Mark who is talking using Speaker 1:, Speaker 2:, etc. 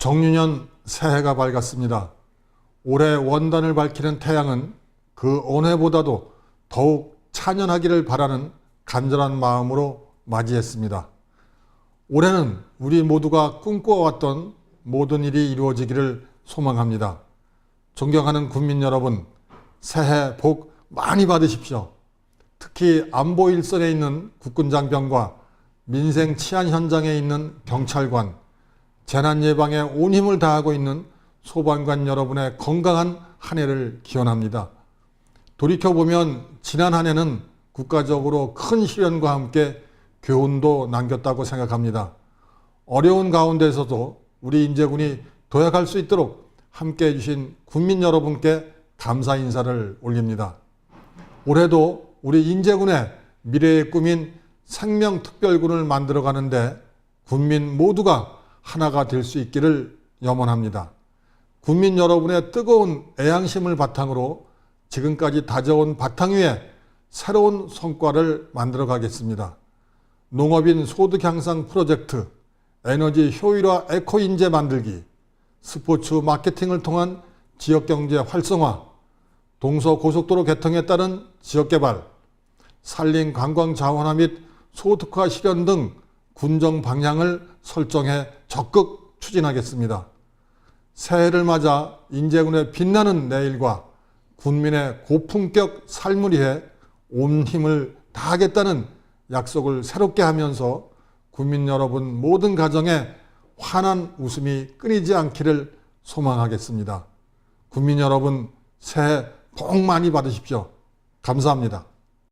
Speaker 1: 정유년 새해가 밝았습니다. 올해 원단을 밝히는 태양은 그 어느 해보다도 더욱 찬연하기를 바라는 간절한 마음으로 맞이했습니다. 올해는 우리 모두가 꿈꿔왔던 모든 일이 이루어지기를 소망합니다. 존경하는 국민 여러분, 새해 복 많이 받으십시오. 특히 안보 일선에 있는 국군 장병과 민생 치안 현장에 있는 경찰관, 재난 예방에 온 힘을 다하고 있는 소방관 여러분의 건강한 한 해를 기원합니다. 돌이켜보면 지난 한 해는 국가적으로 큰 시련과 함께 교훈도 남겼다고 생각합니다. 어려운 가운데서도 우리 인제군이 도약할 수 있도록 함께 해주신 국민 여러분께 감사 인사를 올립니다. 올해도 우리 인제군의 미래의 꿈인 생명특별군을 만들어 가는데 국민 모두가 하나가 될 수 있기를 염원합니다. 국민 여러분의 뜨거운 애양심을 바탕으로 지금까지 다져온 바탕 위에 새로운 성과를 만들어 가겠습니다. 농업인 소득 향상 프로젝트, 에너지 효율화 에코 인재 만들기, 스포츠 마케팅을 통한 지역 경제 활성화, 동서 고속도로 개통에 따른 지역 개발, 산림 관광 자원화 및 소득화 실현 등 군정 방향을 설정해 적극 추진하겠습니다. 새해를 맞아 인제군의 빛나는 내일과 군민의 고품격 삶을 위해 온 힘을 다하겠다는 약속을 새롭게 하면서 국민 여러분 모든 가정에 환한 웃음이 끊이지 않기를 소망하겠습니다. 국민 여러분 새해 복 많이 받으십시오. 감사합니다.